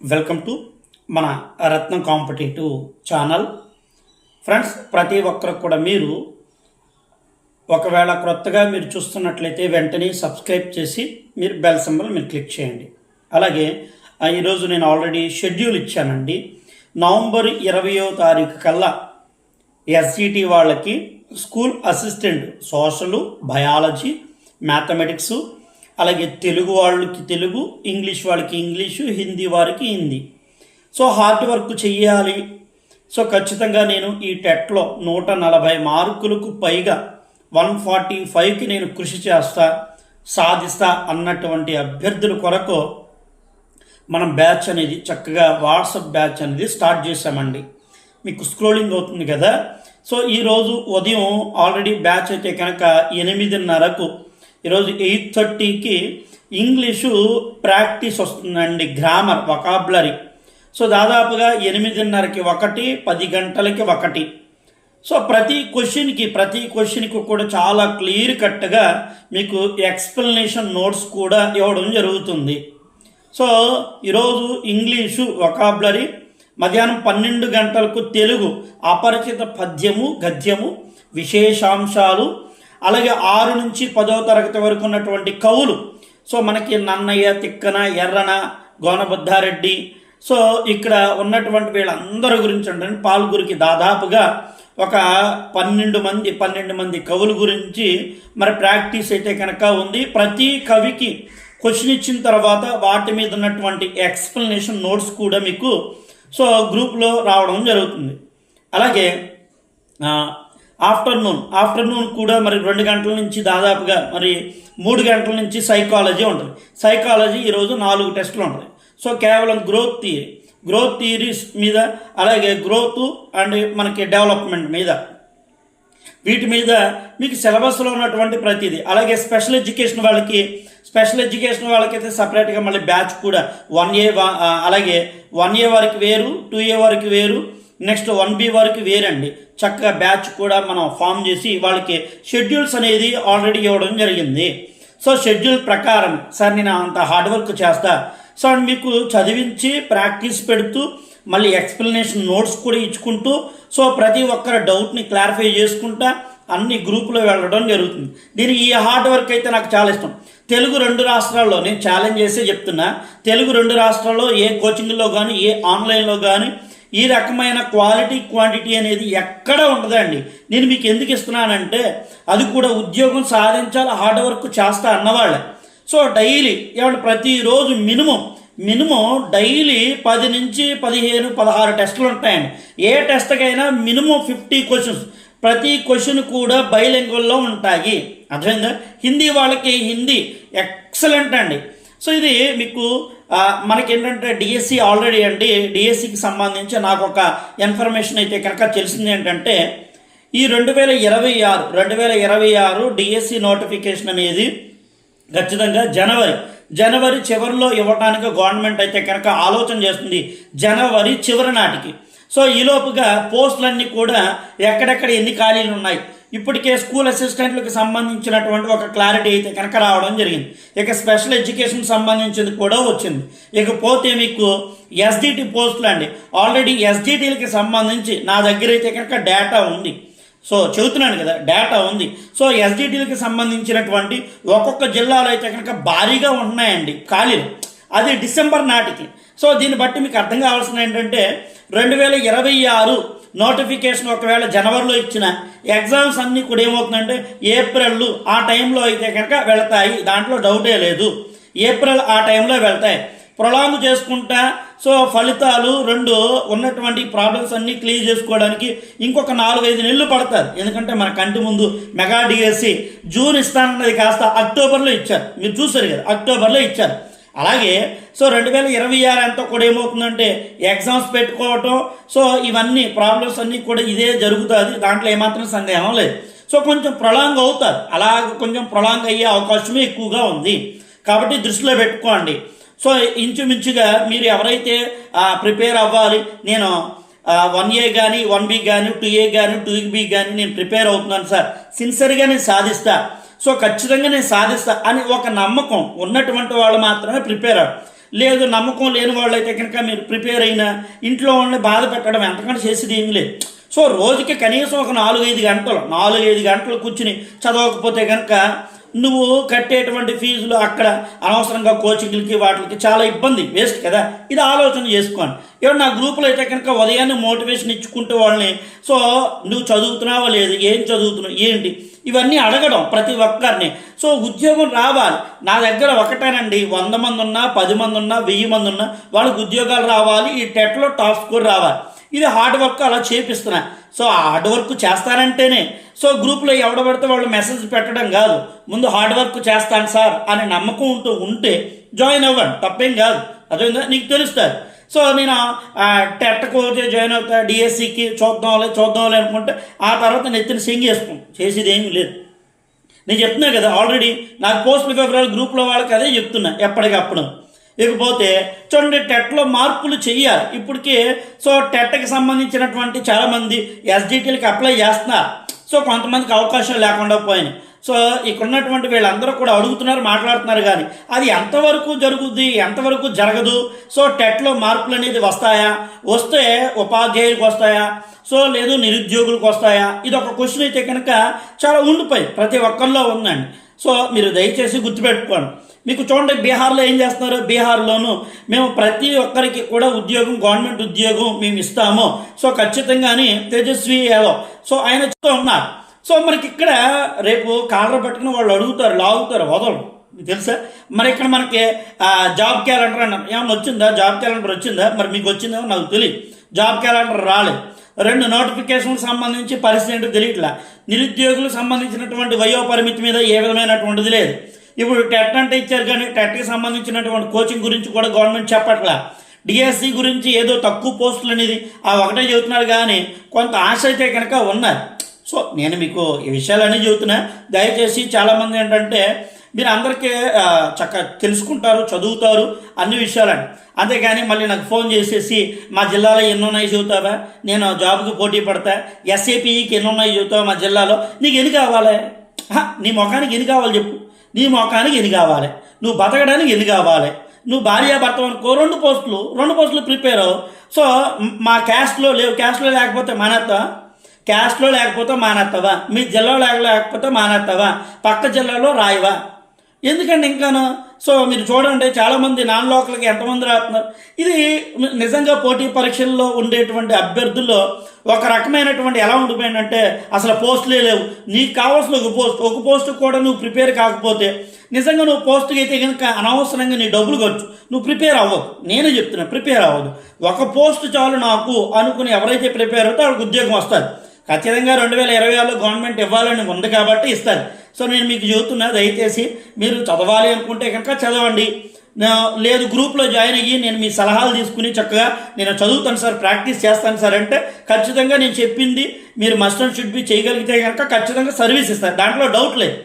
Welcome to మన రత్నం competitive channel. Friends ప్రతి ఒక్కరికి కూడా మీరు ఒకవేళ క్రొత్తగా మీరు చూస్తున్నట్లయితే వెంటనే సబ్స్క్రైబ్ చేసి మీరు బెల్ సింబల్ మీరు క్లిక్ చేయండి. అలాగే ఈరోజు నేను ఆల్రెడీ షెడ్యూల్ ఇచ్చానండి. నవంబర్ ఇరవయో తారీఖు కల్లా ఎస్సిటి వాళ్ళకి school assistant social biology mathematics అలాగే తెలుగు వాళ్ళకి తెలుగు ఇంగ్లీష్ వాళ్ళకి ఇంగ్లీషు హిందీ వారికి హిందీ. సో హార్డ్ వర్క్ చెయ్యాలి. సో ఖచ్చితంగా నేను ఈ టెట్లో నూట నలభై మార్కులకు పైగా వన్ ఫార్టీ ఫైవ్కి నేను కృషి చేస్తా సాధిస్తా అన్నటువంటి అభ్యర్థుల కొరకు మనం బ్యాచ్ అనేది చక్కగా వాట్సాప్ బ్యాచ్ అనేది స్టార్ట్ చేసామండి మీకు స్క్రోలింగ్ అవుతుంది కదా? సో ఈరోజు ఉదయం ఆల్రెడీ బ్యాచ్ అయితే కనుక ఎనిమిదిన్నరకు ఈరోజు ఎయిట్ థర్టీకి ఇంగ్లీషు ప్రాక్టీస్ వస్తుందండి గ్రామర్ వకాబులరీ సో దాదాపుగా ఎనిమిదిన్నరకి ఒకటి పది గంటలకి ఒకటి. సో ప్రతి క్వశ్చన్కి ప్రతి క్వశ్చన్కి కూడా చాలా క్లియర్ కట్గా మీకు ఎక్స్ప్లెనేషన్ నోట్స్ కూడా ఇవ్వడం జరుగుతుంది. సో ఈరోజు ఇంగ్లీషు వొకాబులరీ మధ్యాహ్నం పన్నెండు గంటలకు తెలుగు అపరిచిత పద్యము గద్యము విశేషాంశాలు అలాగే ఆరు నుంచి పదో తరగతి వరకు ఉన్నటువంటి కవులు. సో మనకి నన్నయ్య తిక్కన ఎర్రన గోనబుద్ధారెడ్డి. సో ఇక్కడ ఉన్నటువంటి వీళ్ళందరి గురించి అంటే పాల్గురికి దాదాపుగా ఒక పన్నెండు మంది పన్నెండు మంది కవుల గురించి మరి ప్రాక్టీస్ అయితే కనుక ఉంది. ప్రతి కవికి క్వశ్చన్ ఇచ్చిన తర్వాత వాటి మీద ఉన్నటువంటి ఎక్స్ప్లెనేషన్ నోట్స్ కూడా మీకు సో గ్రూప్లో రావడం జరుగుతుంది. అలాగే ఆఫ్టర్నూన్. ఆఫ్టర్నూన్ కూడా మరి రెండు గంటల నుంచి దాదాపుగా మరి మూడు గంటల నుంచి సైకాలజీ ఉంటుంది. సైకాలజీ ఈరోజు నాలుగు టెస్టులు ఉంటాయి సో కేవలం గ్రోత్ థియరీ. గ్రోత్ థియరీస్ మీద అలాగే గ్రోత్ అండ్ మనకి డెవలప్మెంట్ మీద. వీటి మీద మీకు సిలబస్లో ఉన్నటువంటి ప్రతిదీ. అలాగే స్పెషల్ ఎడ్యుకేషన్ వాళ్ళకి స్పెషల్ ఎడ్యుకేషన్ వాళ్ళకైతే సపరేట్గా మళ్ళీ బ్యాచ్ కూడా వన్ ఏ అలాగే వన్ ఏ వారికి వేరు టూ ఏ వారికి వేరు నెక్స్ట్ వన్ బి వారికి వేరండి. చక్కగా బ్యాచ్ కూడా మనం ఫామ్ చేసి వాళ్ళకి షెడ్యూల్స్ అనేది ఆల్రెడీ ఇవ్వడం జరిగింది. సో షెడ్యూల్ ప్రకారం సార్ నేను అంత హార్డ్ వర్క్ చేస్తా. సో మీకు చదివించి ప్రాక్టీస్ పెడుతూ మళ్ళీ ఎక్స్ప్లెనేషన్ నోట్స్ కూడా ఇచ్చుకుంటూ సో ప్రతి ఒక్కరి డౌట్ని క్లారిఫై చేసుకుంటా అన్ని గ్రూపులో వెళ్ళడం జరుగుతుంది. దీని ఈ హార్డ్ వర్క్ అయితే నాకు చాలా ఇష్టం. తెలుగు రెండు రాష్ట్రాల్లో నేను ఛాలెంజ్ చేసే చెప్తున్నా. తెలుగు రెండు రాష్ట్రాల్లో ఏ కోచింగ్లో కానీ ఏ ఆన్లైన్లో కానీ ఈ రకమైన క్వాలిటీ క్వాంటిటీ అనేది ఎక్కడ ఉండదండి. నేను మీకు ఎందుకు ఇస్తున్నానంటే అది కూడా ఉద్యోగం సాధించాలి హార్డ్ వర్క్ చేస్తా అన్నవాళ్ళే. సో డైలీ ఏమంటే ప్రతిరోజు మినిమం మినిమం డైలీ పది నుంచి పదిహేను పదహారు టెస్టులు ఉంటాయండి. ఏ టెస్ట్కైనా మినిమం ఫిఫ్టీ క్వశ్చన్స్. ప్రతి క్వశ్చన్ కూడా బైలింగ్వల్లో ఉంటాయి. అర్థమైందా? హిందీ వాళ్ళకి హిందీ ఎక్సలెంట్ అండి. సో ఇది మీకు మనకేంటంటే డిఎస్సి ఆల్రెడీ అండి. డిఎస్సికి సంబంధించి నాకు ఒక ఇన్ఫర్మేషన్ అయితే కనుక తెలిసింది ఏంటంటే ఈ రెండు వేల ఇరవై ఆరు రెండు వేల ఇరవై ఆరు డిఎస్సి నోటిఫికేషన్ అనేది ఖచ్చితంగా జనవరి జనవరి చివరిలో ఇవ్వడానికి గవర్నమెంట్ అయితే కనుక ఆలోచన చేస్తుంది. జనవరి చివరి నాటికి. సో ఈలోపుగా పోస్టులన్నీ కూడా ఎక్కడెక్కడ ఎన్ని ఖాళీలు ఉన్నాయి? ఇప్పటికే స్కూల్ అసిస్టెంట్లకు సంబంధించినటువంటి ఒక క్లారిటీ అయితే కనుక రావడం జరిగింది. ఇక స్పెషల్ ఎడ్యుకేషన్ సంబంధించింది కూడా వచ్చింది. ఇకపోతే మీకు ఎస్డిటి పోస్టులు అండి. ఆల్రెడీ ఎస్డిటీలకి సంబంధించి నా దగ్గర అయితే కనుక డేటా ఉంది. సో చెబుతున్నాను కదా డేటా ఉంది. సో ఎస్డిటీలకి సంబంధించినటువంటి ఒక్కొక్క జిల్లాలో అయితే కనుక భారీగా ఉంటున్నాయండి ఖాళీలు. అది డిసెంబర్ నాటికి. సో దీన్ని బట్టి మీకు అర్థం కావాల్సిన ఏంటంటే రెండు వేల ఇరవై ఆరు నోటిఫికేషన్ ఒకవేళ జనవరిలో ఇచ్చిన ఎగ్జామ్స్ అన్నీ కూడా ఏమవుతుందంటే ఏప్రిల్ ఆ టైంలో అయితే కనుక వెళ్తాయి. దాంట్లో డౌటే లేదు. ఏప్రిల్ ఆ టైంలో వెళ్తాయి. ప్రొలాంగ్ చేసుకుంటా సో ఫలితాలు రెండు ఉన్నటువంటి ప్రాబ్లమ్స్ అన్నీ క్లియర్ చేసుకోవడానికి ఇంకొక నాలుగైదు నెలలు పడతారు. ఎందుకంటే మన కంటి ముందు మెగా డిఎస్సి జూన్ ఇస్తానన్నది కాస్త అక్టోబర్లో ఇచ్చారు. మీరు చూసారు కదా అక్టోబర్లో ఇచ్చారు. అలాగే సో రెండు వేల ఇరవై ఆరు అంతా కూడా ఏమవుతుందంటే ఎగ్జామ్స్ పెట్టుకోవటం సో ఇవన్నీ ప్రాబ్లమ్స్ అన్నీ కూడా ఇదే జరుగుతుంది దాంట్లో ఏమాత్రం సందేహం లేదు. సో కొంచెం ప్రొలాంగ్ అవుతారు. అలాగ కొంచెం ప్రొలాంగ్ అయ్యే అవకాశమే ఎక్కువగా ఉంది. కాబట్టి దృష్టిలో పెట్టుకోండి. సో ఇంచుమించుగా మీరు ఎవరైతే ప్రిపేర్ అవ్వాలి నేను వన్ ఏ కానీ వన్ బి కానీ టూ ఏ కానీ టూ బి కానీ నేను ప్రిపేర్ అవుతున్నాను సార్. సిన్సియర్గా నేను సాధిస్తా. సో ఖచ్చితంగా నేను సాధిస్తా అని ఒక నమ్మకం ఉన్నటువంటి వాళ్ళు మాత్రమే ప్రిపేర్ లేదు నమ్మకం లేని వాళ్ళైతే కనుక మీరు ప్రిపేర్ అయినా ఇంట్లో వాళ్ళని బాధ పెట్టడం ఎంతకంటే చేసేది ఏం లేదు. సో రోజుకి కనీసం ఒక నాలుగైదు గంటలు నాలుగైదు గంటలు కూర్చుని చదవకపోతే కనుక నువ్వు కట్టేటువంటి ఫీజులు అక్కడ అనవసరంగా కోచింగ్లకి వాటికి చాలా ఇబ్బంది. వేస్ట్ కదా? ఇది ఆలోచన చేసుకోండి. ఏమన్నా నా గ్రూపులో అయితే కనుక ఉదయాన్నే మోటివేషన్ ఇచ్చుకుంటే వాళ్ళని సో నువ్వు చదువుతున్నావా లేదు? ఏం చదువుతున్నావు? ఏంటి? ఇవన్నీ అడగడం ప్రతి ఒక్కరిని. సో ఉద్యోగం రావాలి. నా దగ్గర ఒకటేనండి. వంద మంది ఉన్నా పది మంది ఉన్నా వెయ్యి మంది ఉన్నా వాళ్ళకి ఉద్యోగాలు రావాలి. ఈ టెట్లో టాప్ స్కోర్ రావాలి. ఇది హార్డ్ వర్క్ అలా చేపిస్తున్నా సో ఆ హార్డ్ వర్క్ చేస్తానంటేనే సో గ్రూప్లో ఎవడ పడితే వాళ్ళు మెసేజ్ పెట్టడం కాదు. ముందు హార్డ్ వర్క్ చేస్తాను సార్ అనే నమ్మకం ఉంటూ ఉంటే జాయిన్ అవ్వండి. తప్పేం కాదు. అదేందా నీకు తెలుస్తుంది. సో నేను టెట్కు జాయిన్ అవుతా డిఎస్సికి చూద్దాంలే చూద్దాంలే అనుకుంటే ఆ తర్వాత నెత్తిన సింగ్ చేసుకుంటాం చేసేది ఏమీ లేదు. నేను చెప్తున్నా కదా ఆల్రెడీ నాకు పోస్ట్ ఫిబ్రవరి గ్రూప్లో వాళ్ళకి అదే చెప్తున్నా ఎప్పటికప్పుడు. ఇకపోతే చూడండి టెట్లో మార్పులు చెయ్యాలి. ఇప్పటికే సో టెట్కి సంబంధించినటువంటి చాలామంది ఎస్డిటీలకి అప్లై చేస్తున్నారు. సో కొంతమందికి అవకాశం లేకుండా పోయినాయి. సో ఇక్కడ ఉన్నటువంటి వీళ్ళందరూ కూడా అడుగుతున్నారు మాట్లాడుతున్నారు కానీ అది ఎంతవరకు జరుగుద్ది ఎంతవరకు జరగదు? సో టెట్లో మార్పులు అనేది వస్తాయా? వస్తే ఉపాధ్యాయులకు వస్తాయా? సో లేదు నిరుద్యోగులకు వస్తాయా? ఇది ఒక క్వశ్చన్ అయితే కనుక చాలా ఉండిపోయి ప్రతి ఒక్కరిలో ఉందండి. సో మీరు దయచేసి గుర్తుపెట్టుకోండి. మీకు చూడండి బీహార్లో ఏం చేస్తున్నారు? బీహార్లోను మేము ప్రతి ఒక్కరికి కూడా ఉద్యోగం గవర్నమెంట్ ఉద్యోగం మేము ఇస్తాము. సో ఖచ్చితంగానే తేజస్వి యాదవ్. సో ఆయన చెప్తూ ఉన్నారు. సో మనకి ఇక్కడ రేపు కాలర్ పట్టుకుని వాళ్ళు అడుగుతారు లాగుతారు వదలరు. మీకు తెలుసా? మరి ఇక్కడ మనకి జాబ్ క్యాలెండర్ అన్నారు. ఏమన్నా వచ్చిందా? జాబ్ క్యాలెండర్ వచ్చిందా? మరి మీకు వచ్చిందేమో నాకు తెలియదు జాబ్ క్యాలెండర్ రాలేదు. రెండు నోటిఫికేషన్లకు సంబంధించి పరిస్థితి ఏంటో తెలియట్లా. నిరుద్యోగులకు సంబంధించినటువంటి వయో పరిమితి మీద ఏ విధమైనటువంటిది లేదు. ఇప్పుడు టెట్ అంటే ఇచ్చారు కానీ టెట్కి సంబంధించినటువంటి కోచింగ్ గురించి కూడా గవర్నమెంట్ చెప్పట్లా. డిఎస్సి గురించి ఏదో తక్కువ పోస్టులు అనేది ఆ ఒకటే చెబుతున్నారు కానీ కొంత ఆశ అయితే కనుక ఉన్నారు సో నేను మీకు ఈ విషయాలన్నీ చెబుతున్నా. దయచేసి చాలామంది ఏంటంటే మీరు అందరికీ చక్కగా తెలుసుకుంటారు చదువుతారు అన్ని విషయాలని. అంతేగాని మళ్ళీ నాకు ఫోన్ చేసేసి మా జిల్లాలో ఎన్ని ఉన్నాయి చెబుతావా? నేను జాబ్కి పోటీ పడతా. ఎస్ఏపీఈకి ఎన్ని ఉన్నాయి చెబుతావా మా జిల్లాలో? నీకు ఎన్ని కావాలి? నీ ముఖానికి ఎన్ని కావాలి చెప్పు. నీ ముఖానికి ఎన్ని కావాలి? నువ్వు బతకడానికి ఎన్ని కావాలి? నువ్వు భార్యాభర్త అనుకో రెండు పోస్టులు రెండు పోస్టులు ప్రిపేర్ అవ్వు. సో మా క్యాస్ట్లో లేవు క్యాస్ట్లో లేకపోతే మానేస్తావా క్యాస్ట్లో లేకపోతే మానేస్తావా మీ జిల్లాలో లేక- లేకపోతే మానేస్తావా పక్క జిల్లాలో రాయవా? ఎందుకండి ఇంకాను? సో మీరు చూడండి చాలామంది నాన్ లోకల్కి ఎంతమంది రాస్తున్నారు. ఇది నిజంగా పోటీ పరీక్షల్లో ఉండేటువంటి అభ్యర్థుల్లో ఒక రకమైనటువంటి ఎలా ఉండిపోయిందంటే అసలు పోస్టులే లేవు. నీకు కావాల్సిన ఒక పోస్ట్ ఒక పోస్ట్ కూడా నువ్వు ప్రిపేర్ కాకపోతే నిజంగా నువ్వు పోస్ట్కి అయితే కనుక అనవసరంగా నీ డబ్బులు ఖర్చు. నువ్వు ప్రిపేర్ అవ్వదు నేనే చెప్తున్నా ప్రిపేర్ అవ్వదు. ఒక పోస్ట్ చాలు నాకు అనుకుని ఎవరైతే ప్రిపేర్ అవుతారో వాళ్ళకి ఉద్యోగం వస్తుంది. ఖచ్చితంగా రెండు వేల ఇరవై ఆరులో గవర్నమెంట్ ఇవ్వాలని ఉంది కాబట్టి ఇస్తారు సో నేను మీకు చెబుతున్నా దయచేసి మీరు చదవాలి అనుకుంటే కనుక చదవండి. లేదు గ్రూప్లో జాయిన్ అయ్యి నేను మీ సలహాలు తీసుకుని చక్కగా నేను చదువుతాను సార్ ప్రాక్టీస్ చేస్తాను సార్ అంటే ఖచ్చితంగా నేను చెప్పింది మీరు మస్ట్ అండ్ షుడ్ బి చేయగలిగితే కనుక ఖచ్చితంగా సర్వీస్ ఇస్తారు. దాంట్లో డౌట్ లేదు.